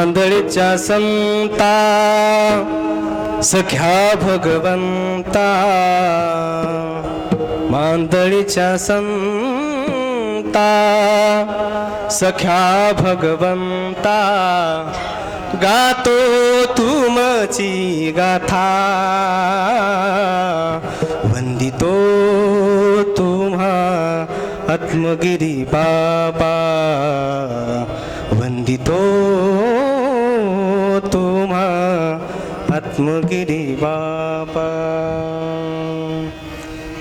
मांदळीच्या संता सख्या भगवंता. मांदळीच्या संता सख्या भगवंता. गातो तुमची गाथा वंदितो तुम्हा आत्मगिरी बाबा. वंदितो तुम्हा आत्मगिरी बाबा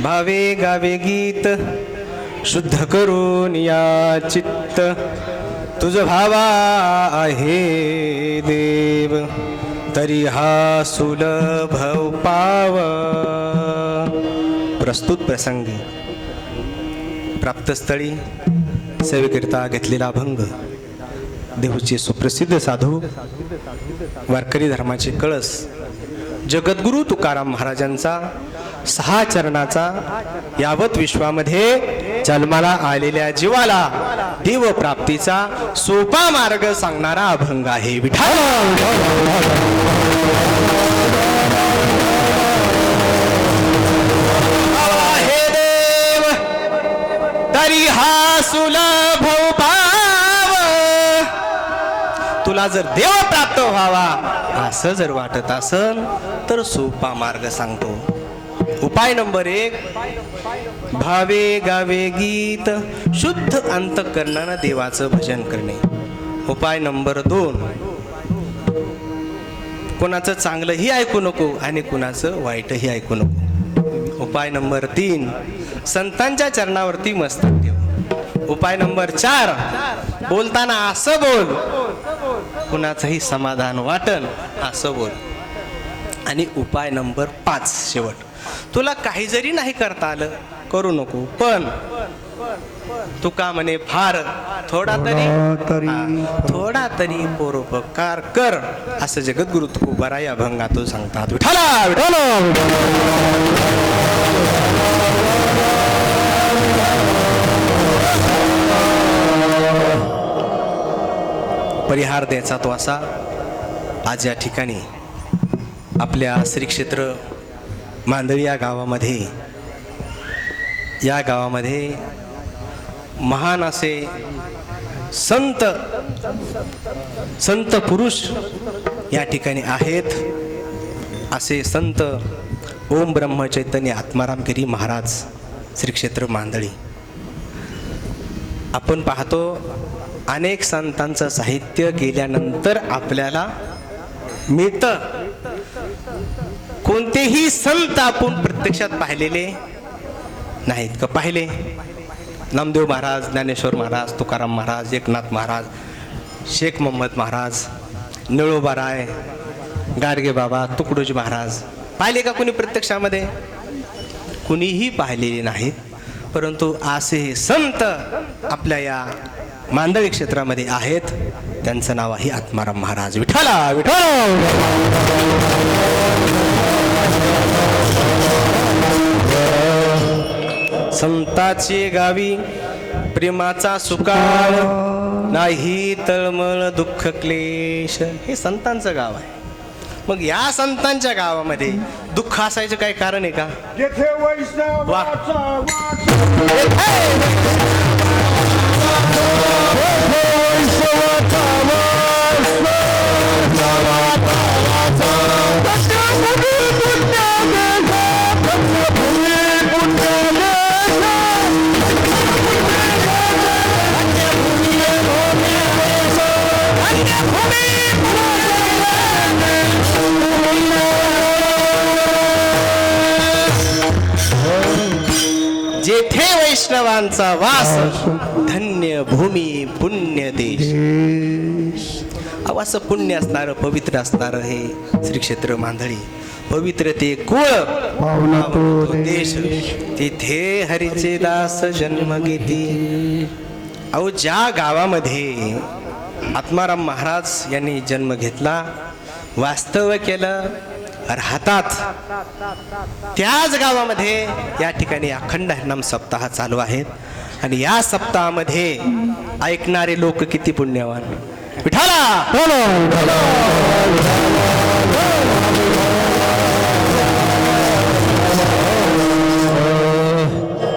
भावे गावे गीत शुद्ध करून या चित्त। तुझ भावा आहे देव तरी हा सुलभ पाव। प्रस्तुत प्रसंगी प्राप्तस्थळी सेवेकरिता घेतलेला अभंग। देहूचे सुप्रसिद्ध साधू वारकरी धर्माचे कळस जगद्गुरु तुकाराम महाराजांचा सहा चरणाचा यावत विश्वामध्ये जन्माला आलेल्या जीवाला देव प्राप्तीचा सोपा मार्ग सांगणारा अभंग आहे. विठा तुला जर देव प्राप्त व्हावा असं जर वाटत असल तर सोपा मार्ग सांगतो. उपाय नंबर एक भावे गावे गीत शुद्ध अंतकरणानं देवाचं भजन करणे. उपाय नंबर दोन कोणाचं चांगलंही ऐकू नको आणि कुणाचं वाईटही ऐकू नको. उपाय नंबर तीन संतांच्या चरणावरती मस्तक ठेव. उपाय नंबर चार बोलताना असं बोल. कुणाचंही समाधान वाटन असं बोल. आणि उपाय नंबर पाच शेवट. तुला काही जरी नाही करता आलं करू नको पण तुका म्हणे फार थोडा तरी थोडा तरी परोपकार कर असं जगद्गुरु तुकोबारा या अभंगातून सांगतात. विठाला विठाला परिहार द्यायचा तो असा आज या ठिकाणी आपल्या श्री क्षेत्र मांदळी या गावामध्ये या गावामध्ये महान असे संत संत पुरुष या ठिकाणी आहेत. असे संत ओम ब्रह्मचैतन्य आत्मारामगिरी आत्माराम गिरी महाराज श्री क्षेत्र मांदळी आपण पाहतो अनेक संतांचं साहित्य गेल्यानंतर आपल्याला मिळतं. कोणतेही संत आपण प्रत्यक्षात पाहिलेले नाहीत का? पाहिले. नामदेव महाराज ज्ञानेश्वर महाराज तुकाराम महाराज एकनाथ महाराज शेख मोहम्मद महाराज निळोबाराय गाडगे बाबा तुकडोजी महाराज. पाहिले का कुणी प्रत्यक्षामध्ये? कुणीही पाहिलेले नाहीत. परंतु असे हे संत आपल्या या मांदळी क्षेत्रामध्ये आहेत. त्यांचं नाव आहे आत्माराम महाराज. विठाला विठाला संताची गावी प्रेमाचा सुकाळ नाही तळमळ दुःख क्लेश. हे संतांचं गाव आहे. मग या संतांच्या गावामध्ये दुःख असायचं काही कारण आहे का? जेथे वैष्णवाचा वास धन्य भूमी पुण्य देश. असं पुण्य असणारं पवित्र असणारं हे श्री क्षेत्र मांदळी पवित्र ते कुळ. देश. तिथे हरीचे दास जन्म घेती अहो ज्या गावामध्ये आत्माराम महाराज यांनी जन्म घेतला वास्तव्य केलं राहतात त्याच गावामध्ये या ठिकाणी अखंड हरिनाम सप्ताह चालू आहेत. आणि या सप्ताहामध्ये ऐकणारे लोक किती पुण्यवान. विठाला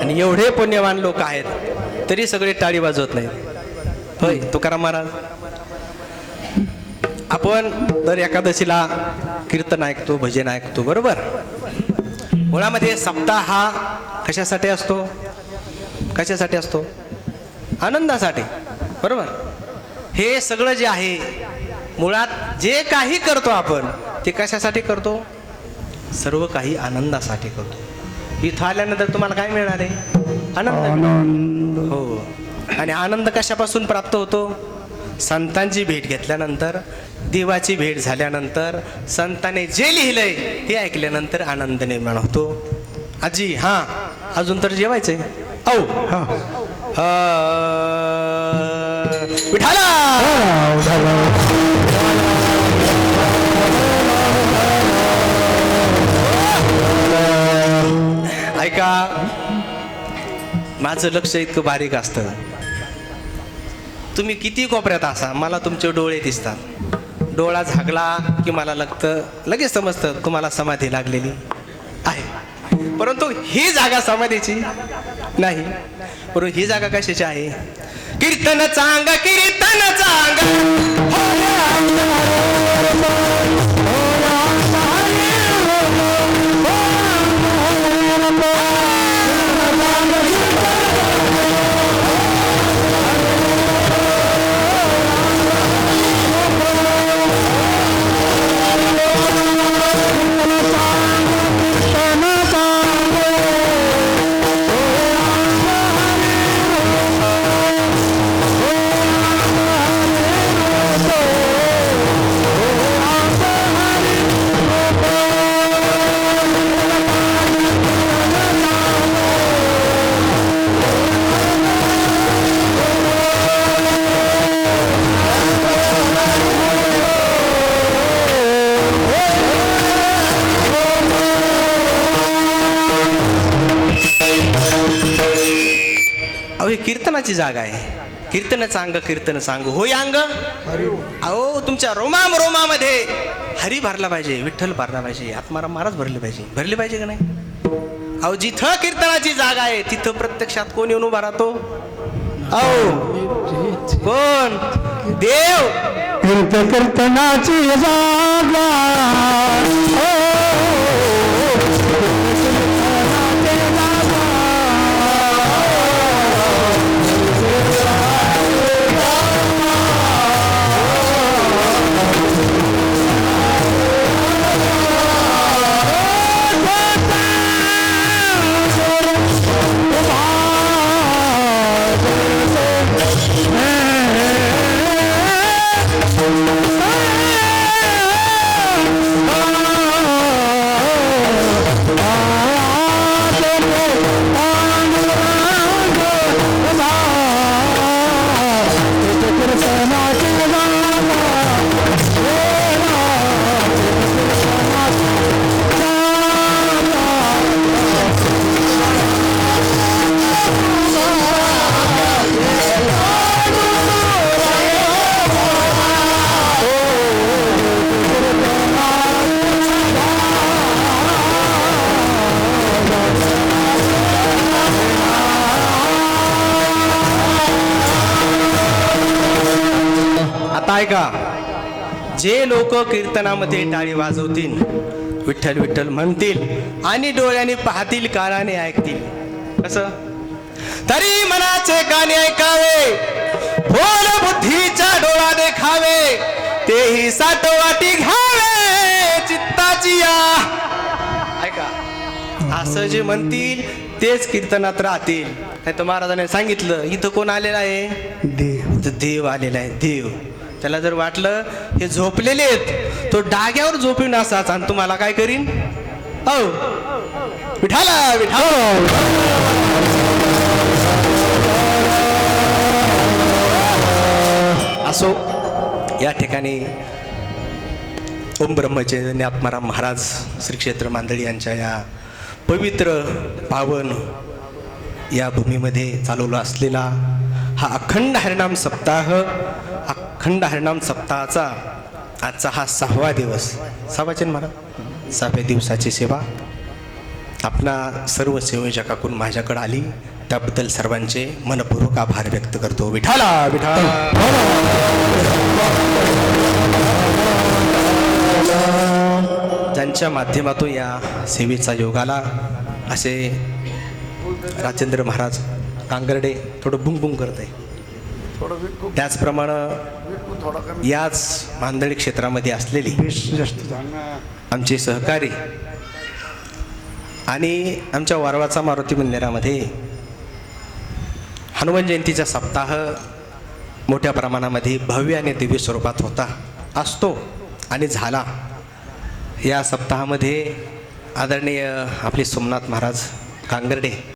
आणि एवढे पुण्यवान लोक आहेत तरी सगळे टाळी वाजवत नाहीत. होय तुकाराम महाराज. आपण दर एकादशीला कीर्तन ऐकतो भजन ऐकतो बरोबर? मुळामध्ये सप्ताह हा कशासाठी असतो? कशासाठी असतो? आनंदासाठी बरोबर? हे सगळं जे आहे मुळात जे काही करतो आपण ते कशासाठी करतो? सर्व काही आनंदासाठी करतो. इथं आल्यानंतर तुम्हाला काय मिळणार आहे? आनंद. हो. आणि आनंद कशापासून प्राप्त होतो? संतांची भेट घेतल्यानंतर देवाची भेट झाल्यानंतर संताने जे लिहिलंय ते ऐकल्यानंतर आनंद निर्माण होतो. आजी हां अजून तर जेवायचंय? औ. विठाला ऐका माझं लक्ष इतकं बारीक असतं. तुम्ही किती कोपऱ्यात असा? मला तुमचे डोळे दिसतात. डोळा झाकला की मला लागतं लगेच समजतं तुम्हाला समाधी लागलेली आहे. परंतु ही जागा समाधीची नाही. परंतु ही जागा कशाची आहे? कीर्तन चांग कीर्तन कीर्तनाची जागा आहे. कीर्तन सांग कीर्तन सांग. होय अंग अहो तुमच्या रोमाम रोमामध्ये हरी भरला पाहिजे विठ्ठल भरला पाहिजे आत्माराम महाराज भरले पाहिजे. भरले पाहिजे का नाही? अहो जिथं कीर्तनाची जागा आहे तिथं प्रत्यक्षात कोण येऊन उभा राहतो? अहो कोण? देव. कीर्तनाची जागा. हो. ऐका. जे लोक कीर्तनामध्ये टाळी वाजवतील विठ्ठल विठ्ठल म्हणतील आणि डोळ्याने पाहतील कानाने ऐकतील. कसं? तरी मनाचे काने ऐकावे बोल बुद्धीचा डोळा देखावे तेही साठवाटी घ्यावे चित्ताची ऐका. असं जे म्हणतील तेच कीर्तनात राहतील. नाही तर महाराजांनी सांगितलं इथं कोण आलेलं आहे? देव. देव आलेला आहे देव. त्याला जर वाटलं हे झोपलेले आहेत तो डाग्यावर झोपून असाच आणि तुम्हाला काय करीन? हो. विठाला विठाला. असो या ठिकाणी ओम ब्रह्मचैतन्य आत्माराम महाराज श्री क्षेत्र मांदळी यांच्या या पवित्र पावन या भूमीमध्ये चालवला असलेला हा अखंड हरिनाम सप्ताह अखंड हरिनाम सप्ताहाचा आजचा हा सहावा दिवस. सहावाचेन महाराज सहाव्या दिवसाची सेवा. आपणा सर्व संयोजकाकडून माझ्याकडे आली. त्याबद्दल सर्वांचे मनपूर्वक आभार व्यक्त करतो. विठाला विठाला ज्यांच्या माध्यमातून या सेवेचा योग आला असे राजेंद्र महाराज कांगर्डे थोडं बुंग बुंग करत आहे त्याचप्रमाणे याच मांदळी क्षेत्रामध्ये असलेली आमचे सहकारी आणि आमच्या वारवाचा मारुती मंदिरामध्ये हनुमान जयंतीचा सप्ताह मोठ्या प्रमाणामध्ये भव्य आणि दिव्य स्वरूपात होता असतो आणि झाला. या सप्ताहामध्ये आदरणीय आपले सोमनाथ महाराज कांगर्डे